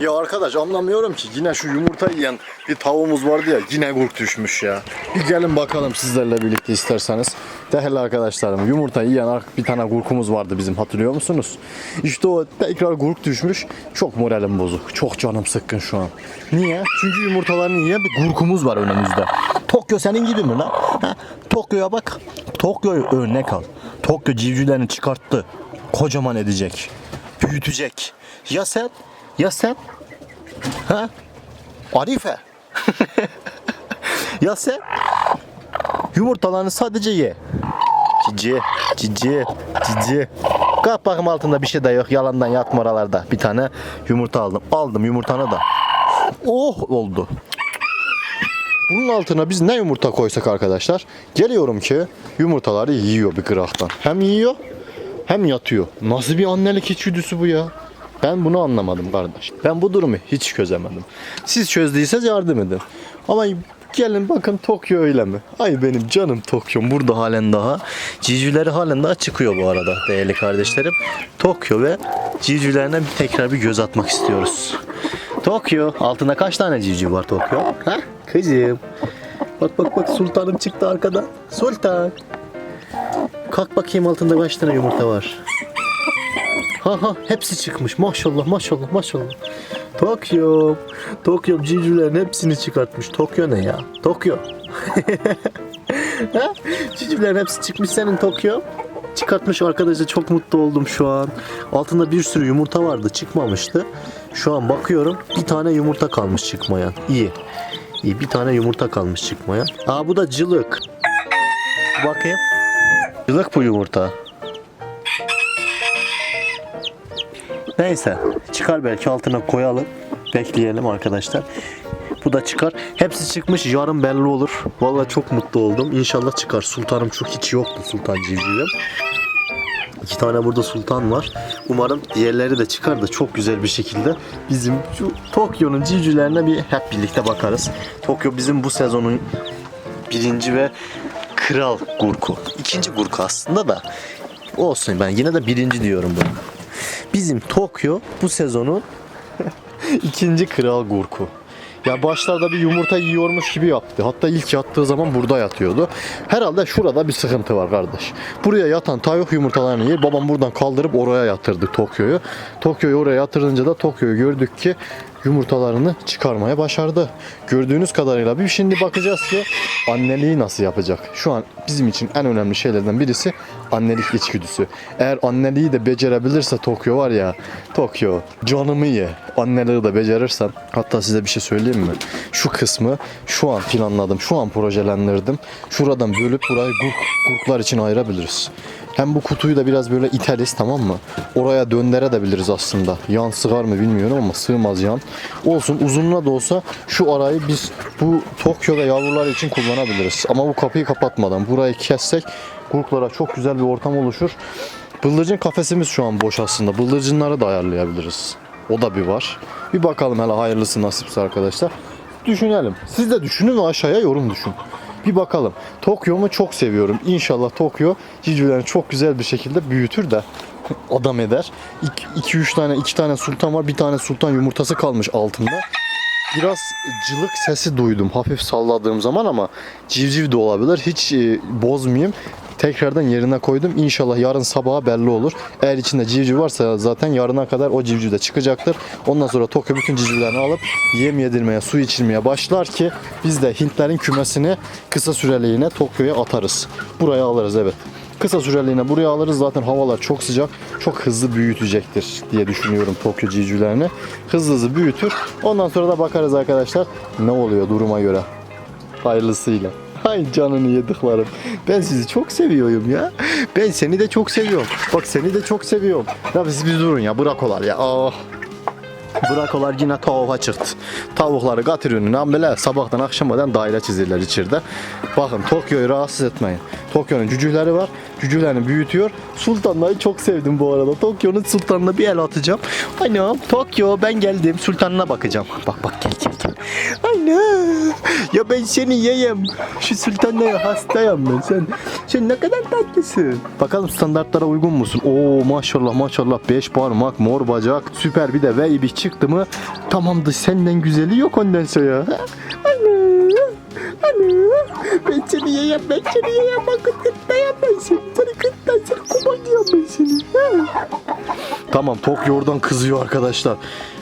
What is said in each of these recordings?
Ya arkadaş anlamıyorum ki yine şu yumurta yiyen bir tavuğumuz vardı ya yine kurt düşmüş ya. Bir gelin bakalım sizlerle birlikte isterseniz. Değerli arkadaşlarım yumurta yiyen bir tane kurkumuz vardı bizim hatırlıyor musunuz? İşte o tekrar kurk düşmüş. Çok moralim bozuk. Çok canım sıkkın şu an. Niye? Çünkü yumurtalarını yiyen bir kurkumuz var önümüzde. Tokyo senin gibi mi lan? Ha? Tokyo'ya bak. Tokyo'yu örnek al. Tokyo civcivlerini çıkarttı. Kocaman edecek. Büyütecek. Ya sen? Ya sen? Ha? Arife. ya sen? Yumurtalarını sadece ye. Cici, cici, cici. Kalk bakım altında bir şey de yok. Yalandan yatma oralarda. Bir tane yumurta aldım. Aldım yumurtanı da. Oh oldu. Bunun altına biz ne yumurta koysak arkadaşlar? Geliyorum ki yumurtaları yiyor bir kıraktan. Hem yiyor hem yatıyor. Nasıl bir annelik içgüdüsü bu ya? Ben bunu anlamadım kardeş. Ben bu durumu hiç çözemedim. Siz çözdüyseniz yardım edin. Ama gelin bakın Tokyo öyle mi? Ay benim canım Tokyo'm burada halen daha. Civcivleri halen daha çıkıyor bu arada değerli kardeşlerim. Tokyo ve civcivlerine bir tekrar bir göz atmak istiyoruz. Tokyo. Altında kaç tane civciv var Tokyo? Ha? Kızım. Bak bak bak sultanım çıktı arkadan. Sultan. Kalk bakayım altında kaç tane yumurta var. Ha ha hepsi çıkmış. Maşallah maşallah maşallah. Tokyo. Tokyo civcivlerin hepsini çıkartmış. Tokyo ne ya? Tokyo. ha? Civcivlerin hepsi çıkmış senin Tokyo. Çıkartmış arkadaşlar çok mutlu oldum şu an. Altında bir sürü yumurta vardı çıkmamıştı. Şu an bakıyorum bir tane yumurta kalmış çıkmayan. İyi. İyi bir tane yumurta kalmış çıkmayan. Aa bu da cılık. Bakayım. Cılık bu yumurta. Neyse çıkar belki altına koyalım. Bekleyelim arkadaşlar. Bu da çıkar. Hepsi çıkmış. Yarın belli olur. Vallahi çok mutlu oldum. İnşallah çıkar. Sultanım çok hiç yoktu sultan civcivim. İki tane burada sultan var. Umarım diğerleri de çıkar da çok güzel bir şekilde bizim şu Tokyo'nun civcivlerine bir hep birlikte bakarız. Tokyo bizim bu sezonun birinci ve kral gurku. İkinci gurku aslında da olsun ben yine de birinci diyorum bunu. Bizim Tokyo bu sezonun ikinci kral gurku. Ya başlarda bir yumurta yiyormuş gibi yaptı. Hatta ilk yattığı zaman burada yatıyordu. Herhalde şurada bir sıkıntı var kardeş. Buraya yatan tavuk yumurtalarını yer. Babam buradan kaldırıp oraya yatırdı Tokyo'yu. Tokyo'yu oraya yatırınca da Tokyo'yu gördük ki yumurtalarını çıkarmaya başardı. Gördüğünüz kadarıyla bir şimdi bakacağız ki anneliği nasıl yapacak. Şu an bizim için en önemli şeylerden birisi annelik içgüdüsü. Eğer anneliği de becerebilirse Tokyo var ya Tokyo canımı ye. Anneliği de becerirsen hatta size bir şey söyleyeyim mi? Şu kısmı şu an planladım. Şu an projelendirdim. Şuradan bölüp burayı gurk, için ayırabiliriz. Hem bu kutuyu da biraz böyle iteriz tamam mı? Oraya döndürebiliriz aslında. Yan sığar mı bilmiyorum ama sığmaz yan. Olsun uzunluğuna da olsa şu arayı biz bu Tokyo'da yavrular için kullanabiliriz. Ama bu kapıyı kapatmadan burayı kessek gurklara çok güzel bir ortam oluşur. Bıldırcın kafesimiz şu an boş aslında. Bıldırcınları da ayarlayabiliriz. O da bir var. Bir bakalım hele hayırlısı nasipse arkadaşlar. Düşünelim. Siz de düşünün ve aşağıya yorum düşün. Bir bakalım. Tokyo'mu çok seviyorum. İnşallah Tokyo civcivlerini çok güzel bir şekilde büyütür de adam eder. 2-3 tane 2 tane sultan var. Bir tane sultan yumurtası kalmış altında. Biraz cılık sesi duydum hafif salladığım zaman ama civciv de olabilir. Hiç e, bozmayayım. Tekrardan yerine koydum. İnşallah yarın sabaha belli olur. Eğer içinde civciv varsa zaten yarına kadar o civciv de çıkacaktır. Ondan sonra Tokyo bütün civcivlerini alıp yem yedirmeye, su içirmeye başlar ki biz de Hintlerin kümesini kısa süreliğine Tokyo'ya atarız. Buraya alırız evet. Kısa süreliğine buraya alırız. Zaten havalar çok sıcak. Çok hızlı büyütecektir diye düşünüyorum Tokyo civcivlerini. Hızlı hızlı büyütür. Ondan sonra da bakarız arkadaşlar ne oluyor duruma göre. Hayırlısıyla. Ay canını yediklerim. Ben sizi çok seviyorum ya. Ben seni de çok seviyorum. Bak seni de çok seviyorum. Ya siz bir durun ya bırakolar ya. Ah. Bırakolar yine tavuğa çıktı. Tavukları katır önüne böyle sabahtan akşamadan daire çizirler içeride. Bakın Tokyo'yu rahatsız etmeyin. Tokyo'nun cücüleri var. Cücülerini büyütüyor. Sultanları çok sevdim bu arada. Tokyo'nun sultanına bir el atacağım. Anam Tokyo ben geldim. Sultanına bakacağım. Bak bak gel gel. Ana. Ya ben seni yiyeyim. Şu sultanlara hastayım ben. Sen, sen ne kadar tatlısın. Bakalım standartlara uygun musun? Oo maşallah maşallah. Beş parmak, mor bacak. Süper bir de ve bir çıktı mı? Tamamdır senden güzeli yok ondan sonra. Ana. Ben seni yiyeyim. Ben seni yiyeyim. Bakın kıttayım ben seni. Seni kıttay. Seni kumanıyım ben seni. Ha? Tamam Tokyo oradan kızıyor arkadaşlar.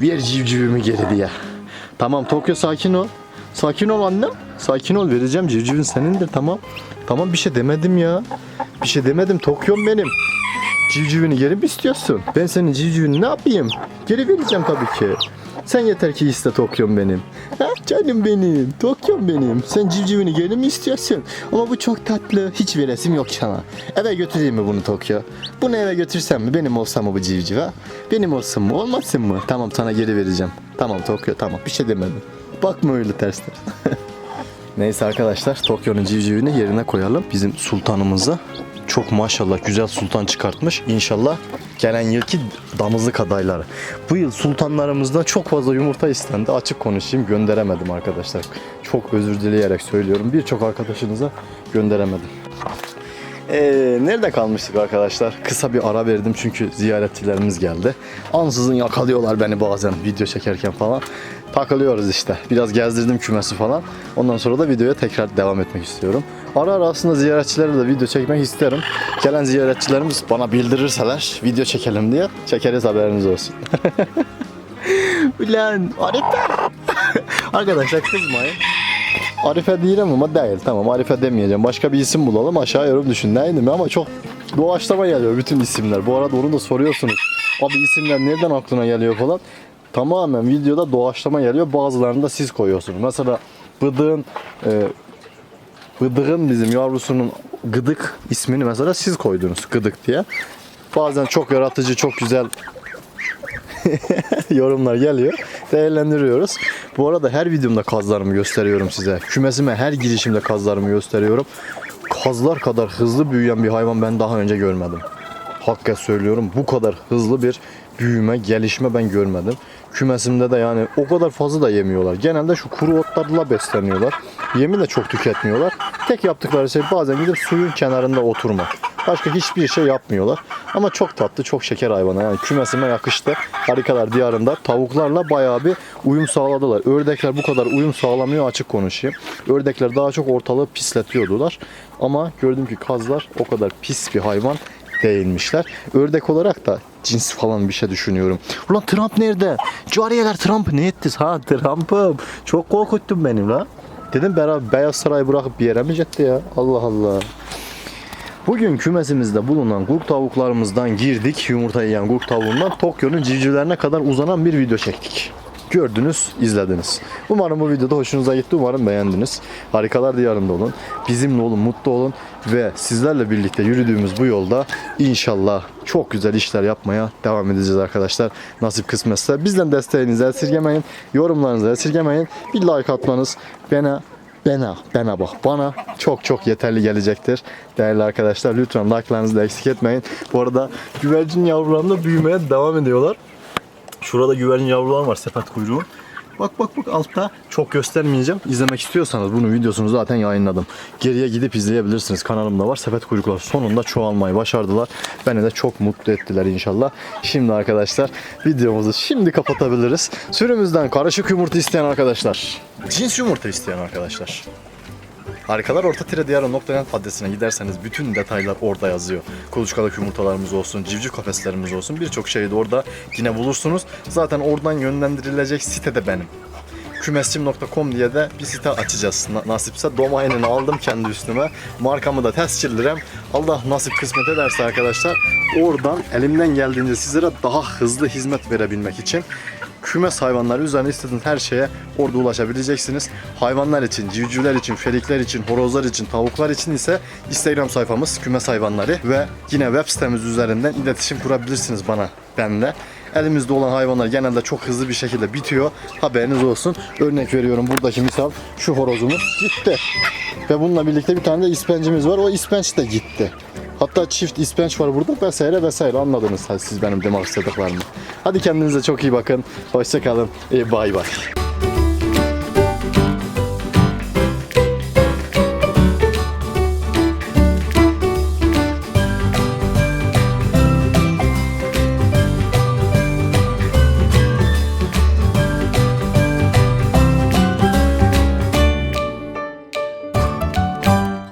Ver civcivimi geri diye. Tamam Tokyo sakin ol. Sakin ol annem. Sakin ol vereceğim civcivin senindir tamam. Tamam bir şey demedim ya. Bir şey demedim Tokyo'm benim. Civcivini geri mi istiyorsun? Ben senin civcivini ne yapayım? Geri vereceğim tabii ki. Sen yeter ki iste Tokyo'm benim. Ha, canım benim, Benim. Sen civcivini geri mi istiyorsun? Ama bu çok tatlı. Hiç veresim yok sana. Eve götüreyim mi bunu Tokyo? Bunu eve götürsem mi? Benim olsa mı bu civciv ha? Benim olsun mu? Olmasın mı? Tamam sana geri vereceğim. Tamam Tokyo tamam. Bir şey demedim. Bakma öyle ters. Neyse arkadaşlar Tokyo'nun civcivini yerine koyalım. Bizim sultanımızı çok maşallah güzel sultan çıkartmış. İnşallah gelen yılki damızlık adayları. Bu yıl sultanlarımızda çok fazla yumurta istendi. Açık konuşayım gönderemedim arkadaşlar. Çok özür dileyerek söylüyorum. Birçok arkadaşınıza gönderemedim. Ee, nerede kalmıştık arkadaşlar? Kısa bir ara verdim çünkü ziyaretçilerimiz geldi. Ansızın yakalıyorlar beni bazen video çekerken falan. Takılıyoruz işte. Biraz gezdirdim kümesi falan. Ondan sonra da videoya tekrar devam etmek istiyorum. Ara ara aslında ziyaretçilere de video çekmek isterim. Gelen ziyaretçilerimiz bana bildirirseler video çekelim diye çekeriz haberiniz olsun. Ulan Arife. Arkadaşlar kızmayın. Arife değilim ama değil. Tamam Arife demeyeceğim. Başka bir isim bulalım. Aşağı yorum düşün. Neydim ama çok doğaçlama geliyor bütün isimler. Bu arada onu da soruyorsunuz. Abi isimler nereden aklına geliyor falan. Tamamen videoda doğaçlama geliyor. Bazılarını da siz koyuyorsunuz. Mesela Bıdık'ın e, Bıdık'ın bizim yavrusunun Gıdık ismini mesela siz koydunuz. Gıdık diye. Bazen çok yaratıcı, çok güzel yorumlar geliyor. Değerlendiriyoruz. Bu arada her videomda kazlarımı gösteriyorum size. Kümesime her girişimde kazlarımı gösteriyorum. Kazlar kadar hızlı büyüyen bir hayvan ben daha önce görmedim. Hakika söylüyorum bu kadar hızlı bir büyüme, gelişme ben görmedim. Kümesimde de yani o kadar fazla da yemiyorlar. Genelde şu kuru otlarla besleniyorlar. Yemi de çok tüketmiyorlar. Tek yaptıkları şey bazen gidip suyun kenarında oturmak. Başka hiçbir şey yapmıyorlar. Ama çok tatlı, çok şeker hayvanlar. Yani kümesime yakıştı. Harikalar diyarında tavuklarla bayağı bir uyum sağladılar. Ördekler bu kadar uyum sağlamıyor açık konuşayım. Ördekler daha çok ortalığı pisletiyordular. Ama gördüm ki kazlar o kadar pis bir hayvan değilmişler. Ördek olarak da cins falan bir şey düşünüyorum. Ulan Trump nerede? Cariyeler Trump ne etti? Ha Trump'ım. Çok korkuttun beni la. Dedim beraber Beyaz Sarayı bırakıp bir yere mi gitti ya? Allah Allah. Bugün kümesimizde bulunan kurt tavuklarımızdan girdik. Yumurta yiyen kurt tavuğundan Tokyo'nun civcivlerine kadar uzanan bir video çektik. Gördünüz, izlediniz. Umarım bu videoda hoşunuza gitti. Umarım beğendiniz. Harikalar diyarında olun. Bizimle olun, mutlu olun. Ve sizlerle birlikte yürüdüğümüz bu yolda inşallah çok güzel işler yapmaya devam edeceğiz arkadaşlar. Nasip kısmetse. Bizden desteğinizi esirgemeyin. Yorumlarınızı esirgemeyin. Bir like atmanız bana bana, bana bak bana çok çok yeterli gelecektir. Değerli arkadaşlar lütfen like'larınızı da eksik etmeyin. Bu arada güvercin yavrularım da büyümeye devam ediyorlar. Şurada güvercin yavrular var sepet kuyruğu. Bak bak bak altta çok göstermeyeceğim. İzlemek istiyorsanız bunun videosunu zaten yayınladım. Geriye gidip izleyebilirsiniz. Kanalımda var. Sepet kuyruklar sonunda çoğalmayı başardılar. Beni de çok mutlu ettiler inşallah. Şimdi arkadaşlar videomuzu şimdi kapatabiliriz. Sürümüzden karışık yumurta isteyen arkadaşlar. Cins yumurta isteyen arkadaşlar. Harikalar Orta Tire Diyarı nokta adresine giderseniz bütün detaylar orada yazıyor. Kuluçkalık yumurtalarımız olsun, civciv kafeslerimiz olsun birçok şeyi de orada yine bulursunuz. Zaten oradan yönlendirilecek site de benim. Kümesçim.com diye de bir site açacağız. Na- nasipse domainini aldım kendi üstüme. Markamı da tescillerim. Allah nasip kısmet ederse arkadaşlar oradan elimden geldiğince sizlere daha hızlı hizmet verebilmek için kümes hayvanları üzerine istediğiniz her şeye orada ulaşabileceksiniz. Hayvanlar için, civcivler için, felikler için, horozlar için, tavuklar için ise Instagram sayfamız kümes hayvanları ve yine web sitemiz üzerinden iletişim kurabilirsiniz bana, benle. Elimizde olan hayvanlar genelde çok hızlı bir şekilde bitiyor. Haberiniz olsun. Örnek veriyorum buradaki misal şu horozumuz gitti. Ve bununla birlikte bir tane de ispencimiz var. O ispenç de gitti. Hatta çift ispenç var burada vesaire vesaire anladınız siz benim demek istediklerimi. Hadi kendinize çok iyi bakın. Hoşçakalın. E, bay bay.